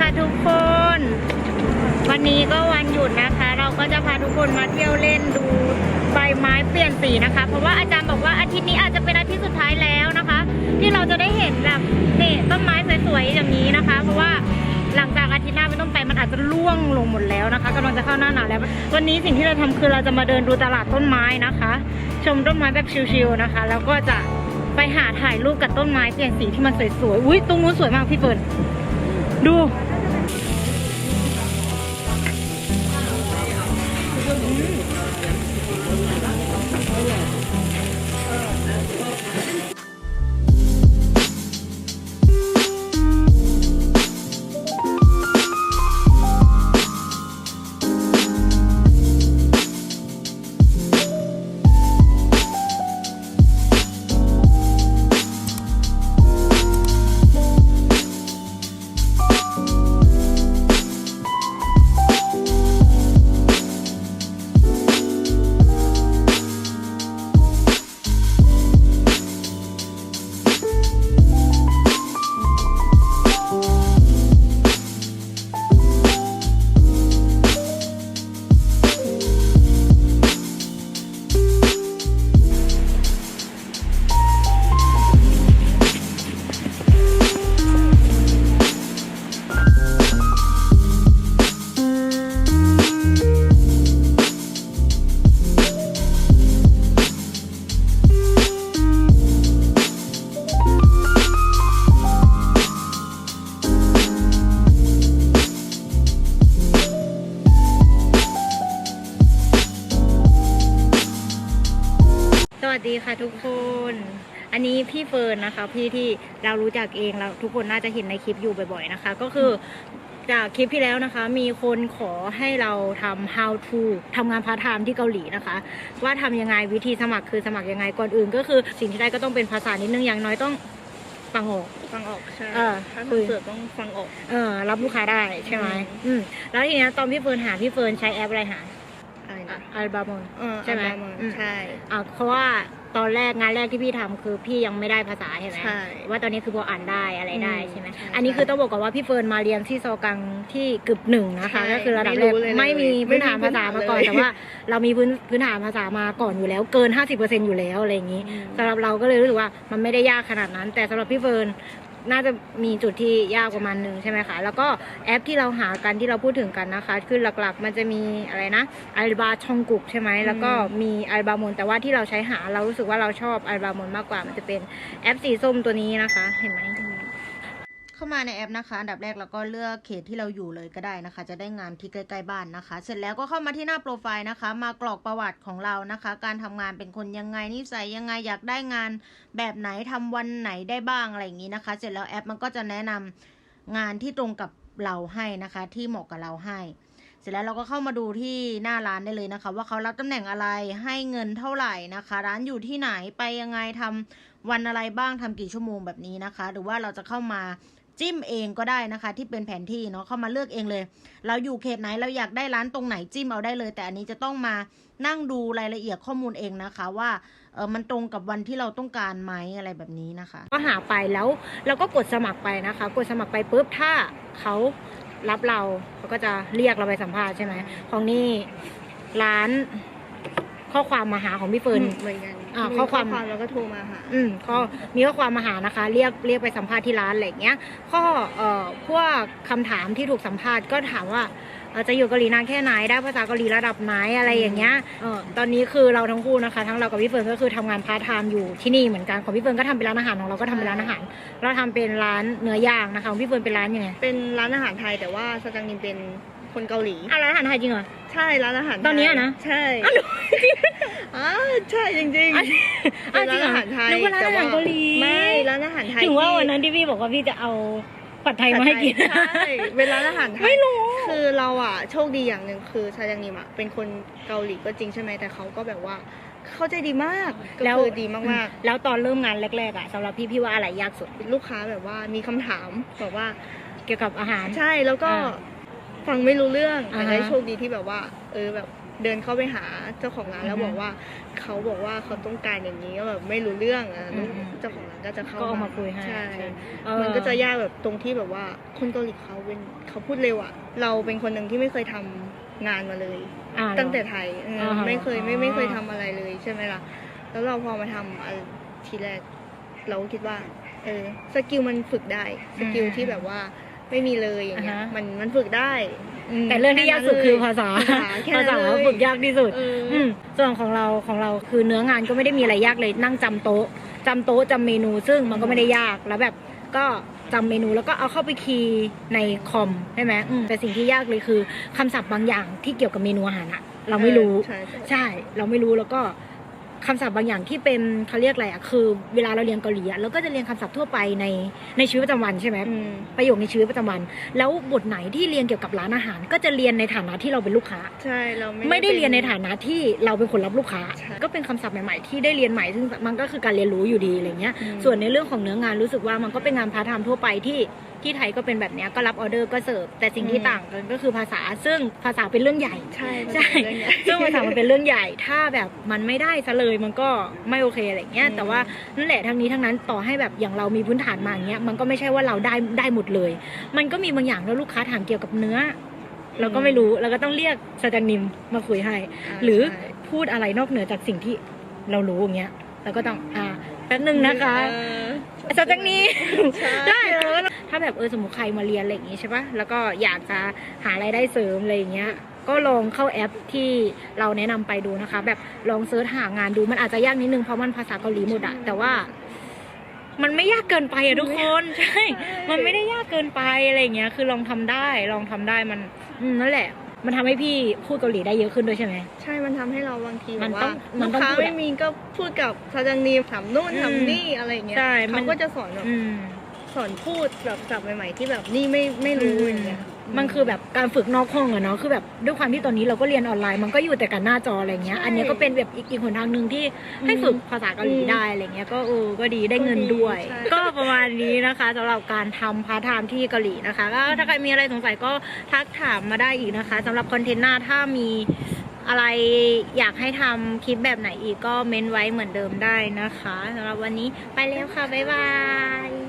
ค่ะทุกคน วันนี้ก็วันหยุดนะคะ เราก็จะพาทุกคนมาเที่ยวเล่นดูใบไม้เปลี่ยนสีนะคะ เพราะว่าอาจารย์บอกว่าอาทิตย์นี้อาจจะเป็นอาทิตย์สุดท้ายแล้วนะคะ ที่เราจะได้เห็นแบบนี่ต้นไม้สวยๆอย่างนี้นะคะ เพราะว่าหลังจากอาทิตย์หน้าเป็นต้นไปมันอาจจะร่วงลงหมดแล้วนะคะกำลังจะเข้าหน้าหนาวแล้ว วันนี้สิ่งที่เราทำคือเราจะมาเดินดูตลาดต้นไม้นะคะ ชมต้นไม้แบบชิลๆนะคะ แล้วก็จะไปหาถ่ายรูปกับต้นไม้เปลี่ยนสีที่มันสวยๆ อุ้ยตรงนู้นสวยมากพี่เฟิร์นดู ส วัสดีค่ะทุกคน อันนี้พี่เฟิร์นนะคะ พี่ที่เรารู้จักเองแล้วทุกคนน่าจะเห็นในคลิปอยู่บ่อยๆนะคะ ก็คือจากคลิปที่แล้วนะคะ มีคนขอให้เราทำ how to ทำงานพาร์ทไทม์ที่เกาหลีนะคะ ว่าทำยังไงวิธีสมัครคือสมัครยังไงก่อนอื่น ก็คือสิ่งที่ได้ก็ต้องเป็นภาษานิดนึงอย่างน้อยต้องฟังออกฟังออกใช่เออถ้าคุยทำเสือกต้องฟังออก เออ รับลูกค้าได้ใช่ไหมอืมอืมแล้วทีเนี้ยตอนพี่เฟิร์นหาพี่เฟิร์นใช้แอปอะไรหา อะไรนะอัลบามอนเออใช่ไหมอัลบั้อืมใช่ อ่าเพราะว่าตอนแรกงานแรกที่พี่ทำคือพี่ยังไม่ได้ภาษาใช่ไหมใช่ว่าตอนนี้คือพออ่านได้อะไรได้อืมใช่ไหมใช่อันนี้คือต้องบอกก่อนว่าพี่เฟิร์นมาเรียนที่โซกังที่กึบหนึ่งนะคะใช่ก็คือระดับไม่แรรู้กเลยไม่มีเลยพื้นฐานไม่มีภาษามาก่อนพื้นฐานเลย แต่ว่า เรามีพื้นพื้นฐานภาษามาก่อนอยู่แล้วเกิน 50%อยู่แล้วอะไรอย่างนี้อืมสำหรับเราก็เลยรู้สึกว่ามันไม่ได้ยากขนาดนั้น แต่สำหรับพี่เฟิร์น น่าจะมีจุดที่ยากประมาณหนึ่งใช่ไหมคะ แล้วก็แอปที่เราหากันที่เราพูดถึงกันนะคะ คือหลักๆ มันจะมีอะไรนะอัลบาชองกุกใช่ไหมแล้วก็มีอัลบามนแต่ว่าที่เราใช้หาเรารู้สึกว่าเราชอบอัลบามนมากกว่ามันจะเป็นแอปสีส้มตัวนี้นะคะ เห็นไหม เข้ามาในแอปนะคะ อันดับแรกเราก็เลือกเขตที่เราอยู่เลยก็ได้นะคะ จะได้งานที่ใกล้ๆบ้านนะคะ เสร็จแล้วก็เข้ามาที่หน้าโปรไฟล์นะคะ มากรอกประวัติของเรานะคะ การทำงานเป็นคนยังไงนิสัยยังไงอยากได้งานแบบไหนทำวันไหนได้บ้างอะไรอย่างนี้นะคะ เสร็จแล้วแอปมันก็จะแนะนำงานที่ตรงกับเราให้นะคะ ที่เหมาะกับเราให้ เสร็จแล้วเราก็เข้ามาดูที่หน้าร้านได้เลยนะคะ ว่าเขารับตำแหน่งอะไรให้เงินเท่าไหร่นะคะ ร้านอยู่ที่ไหนไปยังไงทำวันอะไรบ้างทำกี่ชั่วโมงแบบนี้นะคะ หรือว่าเราจะเข้ามา จิ้มเองก็ได้นะคะ ที่เป็นแผนที่เนาะเข้ามาเลือกเองเลย เราอยู่เขตไหนเราอยากได้ร้านตรงไหนจิ้มเอาได้เลย แต่อันนี้จะต้องมานั่งดูรายละเอียดข้อมูลเองนะคะว่าเออมันตรงกับวันที่เราต้องการไหมอะไรแบบนี้นะคะ ก็หาไปแล้วเราก็กดสมัครไปนะคะ กดสมัครไปปุ๊บถ้าเขารับเราเขาก็จะเรียกเราไปสัมภาษณ์ใช่ไหมของนี่ร้านข้อความมาหาของพี่เฟิร์นเหมือนกัน อ่ามีข้อความ แล้วก็โทรมาหา อืมก็มีข้อความมาหานะคะ เรียกเรียกไปสัมภาษณ์ที่ร้านอะไรอย่างเงี้ยข้อเอ่อพวกคำถามที่ถูกสัมภาษณ์ก็ถามว่าเอ่อจะอยู่เกาหลีนานแค่ไหนได้ภาษาเกาหลีระดับไหนอะไรอย่างเงี้ยเออตอนนี้คือเราทั้งคู่นะคะ ทั้งเรากับพี่เฟิร์นก็คือทำงานพาร์ทไทม์อยู่ที่นี่เหมือนกันของพี่เฟิร์นก็ทำเป็นร้านอาหารของเราก็ทำเป็นร้านอาหาร เราทำเป็นร้านเนื้อย่างนะคะของพี่เฟิร์นเป็นร้านยังไง เป็นร้านอาหารไทยแต่ว่าซาจังนินเป็น คนเกาหลีอะร้านอาหารไทยจริงเหรอ ใช่ร้านอาหารไทยตอนเนี้ยนะ ใช่อ้าวหนูอ่าใช่จริงอะๆเป็นอะจริงเหรอร้านอาหารไทยนึกว่าร้านอาหารเกาหลีไม่ร้านอาหารไทยถึงว่าที่วันนั้นที่พี่บอกว่าพี่จะเอาผัดไทยมาให้กิน ใช่เป็นร้านอาหารไทยไม่รู้ คือเราอะโชคดีอย่างหนึ่งคือชายังนิมอะเป็นคนเกาหลีก็จริงใช่ไหมแต่เขาก็แบบว่าเข้าใจดีมากก็แล้วคือดีมากแล้วตอนเริ่มงานแรกๆอะสำหรับพี่พี่ว่าอะไรยากสุด ๆ ลูกค้าแบบว่ามีคำถามแบบว่า เกี่ยวกับอาหาร ใช่แล้วก็อ่า ฟังไม่รู้เรื่องอ่าแต่ฮะได้โชคดีที่แบบว่า เออแบบเดินเข้าไปหาเจ้าของร้านแล้วอือฮึบอกว่า เขาบอกว่าเขาต้องการอย่างนี้ก็แบบไม่รู้เรื่องอะอืม เจ้าของร้านก็จะเข้าก็เอามาคุยให้ใช่ เออ มันก็จะยากแบบตรงที่แบบว่าคนเกาหลีเขาเป็นเขาพูดเร็วอะ เราเป็นคนหนึ่งที่ไม่เคยทำงานมาเลย อ่า ตั้งแต่ไทยเอออาฮะไม่เคยไม่อ๋อไม่เคยทำอะไรเลยใช่ไหมล่ะ แล้วเราพอมาทำอันทีแรก เราก็คิดว่า เออสกิลมันฝึกได้ สกิลที่แบบว่า ไม่มีเลยอย่างเงี้ยอ่าฮะ มันมันฝึกได้มแต่เรื่องที่ยากสุดคือภาษาภาษาแค่ภานั้นษาเลยฝึกยากที่สุด เออออืมส่วนของเราของเราคือเนื้องานก็ไม่ได้มีอะไรยากเลยนั่งจำโต๊ะจำโต๊ะจำเมนูซึ่งมันก็ไม่ได้ยากแล้วแบบก็จำเมนูแล้วก็เอาเข้าไปคีย์ในคอมใช่ไหมอืมแต่สิ่งที่ยากเลยคือคำศัพท์บางอย่างที่เกี่ยวกับเมนูอาหารอะเราไม่รู้ ใช่ใช่ ใช่เราไม่รู้แล้วก็ คำศัพท์บางอย่างที่เป็นเขาเรียกอะไรอะคือเวลาเราเรียนเกาหลีอะเราก็จะเรียนคำศัพท์ทั่วไปในในชีวิตประจำวันใช่ไหมอืมประโยคในชีวิตประจำวัน แล้วบทไหนที่เรียนเกี่ยวกับร้านอาหาร ก็จะเรียนในฐานะที่เราเป็นลูกค้า ใช่เราไม่ไม่ได้เรียนในป็ฐานะที่เราเป็นคนรับลูกค้าใช่ก็เป็นคำศัพท์ใหม่ๆ ที่ได้เรียนใหม่ซึ่งมันก็คือการเรียนรู้อยู่ดีอะไรเงี้ยอืมส่วนในเรื่องของเนื้องานรู้สึกว่ามันก็เป็นงานพาร์ทไทม์ทั่วไปที่ที่ไทยก็เป็นแบบเนี้ยก็รับออเดอร์ก็เสิร์ฟแต่สิ่งที่ต่างกันก็คือภาษาซึ่งภาษาเป็นเรื่องใหญ่ใช่ใช่มันเป็นเรื่องใหญ่ซึ่งภาษามันเป็นเรื่องใหญ่ ถ้าแบบมันไม่ได้ซะเลยมันก็ไม่โอเคอะไรเงี้ยอืมแต่ว่านั่นแหละทั้งนี้ทั้งนั้นต่อให้แบบอย่างเรามีพื้นฐานมาอย่างเงี้ยมันก็ไม่ใช่ว่าเราได้ได้หมดเลย มันก็มีบางอย่างแล้วลูกค้าถามเกี่ยวกับเนื้อเราก็ไม่รู้เราก็ต้องเรียกสจังนิมมาคุยให้าหรือใช่พูดอะไรนอกเหนือจากสิ่งที่เรารู้อย่างเงี้ยเราก็ต้องอ่าแป๊บนึงนะคะเออสจังนี้ใช่ได้เออถ้าแบบเออสมมติใครมาเรียนอะไรอย่างงี้ใช่ปะแล้วก็อยากจะหารายได้เสริมอะไรอย่างเงี้ย ก็ลองเข้าแอปที่เราแนะนำไปดูนะคะ แบบลองเซิร์ชหางานดูมันอาจจะยากนิดนึงเพราะมันภาษาเกาหลีหมดอะแต่ว่า มันไม่ยากเกินไปอะทุกคนใช่ มันไม่ได้ยากเกินไปอะไรอย่างเงี้ย คือลองทำได้ลองทำได้มันอืมนั่นแหละ มันทำให้พี่พูดเกาหลีได้เยอะขึ้นด้วยใช่ไหม ใช่มันทำให้เราบางทีมัแบบนต้ว่าองมัลูนกต้องค้าพูดอะไม่มีก็พูดกับซาจังนีทำนู่นอืมทำนี่อะไรอย่างเงี้ยใช่มันเขาก็จะสอนแบบอืม สอนพูดแบบศัพท์ใหม่ๆที่แบบนี่ไม่ไม่รู้อย่างเงี้ยมันคือแบบการฝึกนอกห้องอะเนาะคือแบบด้วยความที่ตอนนี้เราก็เรียนออนไลน์มันก็อยู่แต่กันหน้าจออะไรเงี้ยใช่อันเนี้ยก็เป็นแบบอีกอีกหนทางหนึ่งที่ให้ฝึกภาษาเกาหลีอืมได้อะไรเงี้ยก็เออก็ดีได้เงินด้วยใช่ก็ประมาณนี้นะคะสำหรับการทำพาร์ทไทม์ที่เกาหลีนะคะก็ถ้าใครมีอะไรสงสัยก็ทักถามมาได้อีกนะคะสำหรับคอนเทนต์หน้าถ้ามีอะไรอยากให้ทำคลิปแบบไหนอีกก็เม้นไว้เหมือนเดิมได้นะคะสำหรับวันนี้ไปแล้วค่ะ บ๊ายบาย